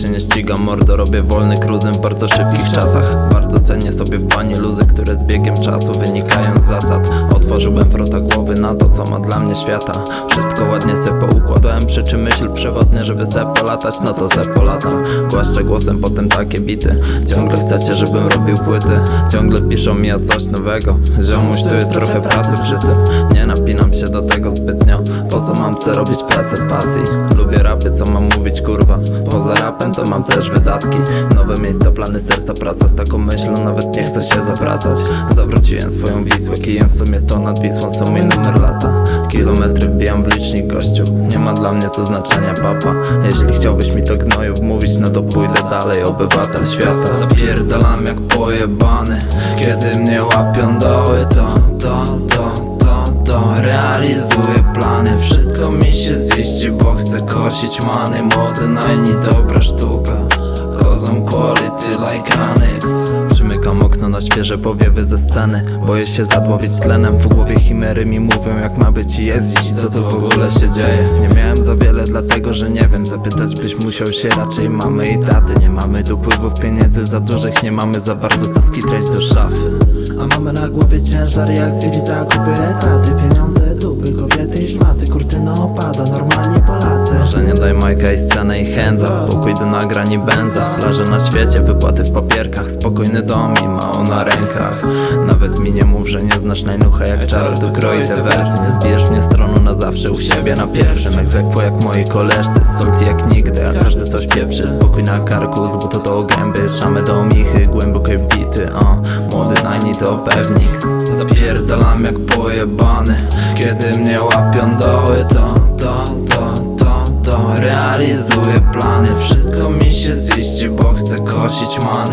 się nie ścigam Mordo robię wolny cruzem w bardzo szybkich czasach. Bardzo cenię sobie w panie luzy, które z biegiem czasu wynikają z zasad. Otworzyłem wrota głowy na to, co ma dla mnie świata. Wszystko ładnie se poukładałem, przy czym myśl przewodnie, żeby se polatać No to se polata. Głaszczę głosem potem takie bity. Ciągle chcecie, żebym robił płyty. Ciągle piszą mi o coś nowego. Ziomuś, tu jest trochę pracy przy tym Nie napinam Co mam chcę robić pracę z pasji. Lubię rapy, co mam mówić kurwa. Poza rapem to mam też wydatki. Nowe miejsca, plany serca, praca z taką myślą Nawet nie chcę się zawracać. Zawróciłem swoją Wisłę Kijem w sumie to nad Wisłą. Są mój numer lata? Kilometry wbijam w licznik gościu Nie ma dla mnie to znaczenia papa. Jeśli chciałbyś mi to gnoju wmówić No to pójdę dalej, obywatel świata. Zapierdalam jak pojebany. Kiedy mnie łapią doły to, to, to Realizuję plany Wszystko mi się ziści, bo chcę kosić many Młody najni, dobra sztuka. Kozą quality like Onyx Przymykam okno na świeże powiewy ze sceny. Boję się zadłowić tlenem W głowie chimery mi mówią jak ma być i jest dziś. Co tu w ogóle się dzieje? Nie miałem za wiele dlatego, że nie wiem. Zapytać byś musiał się raczej mamy i taty. Nie mamy dopływów pieniędzy za dużych Nie mamy. Za bardzo co skitrać do głowie ciężar jak zili zakupy etaty. Pieniądze, dupy, kobiety i szmaty. Kurtyna opada, normalnie Polacy. Nie daj Majka i scenę i chędza Pokój do nagrań i benza. Plaże na świecie, wypłaty w papierkach. Spokojny dom i mało na rękach. Nawet mi nie mów, że nie znasz najnucha Jak czar tu kroi te wersy. Zbierz mnie stroną na zawsze u siebie na pierwszym Egzekwo jak moi koleżcy. Salty jak nigdy, a każdy coś pieprzy. Spokój na karku, z buta do gęby. Szamy do michy, głębokie bity o, najni to pewnik. Zapierdalam jak pojebany. Kiedy mnie łapią doły to, to, to, to, to Realizuję plany. Wszystko mi się ziści, bo chcę kosić many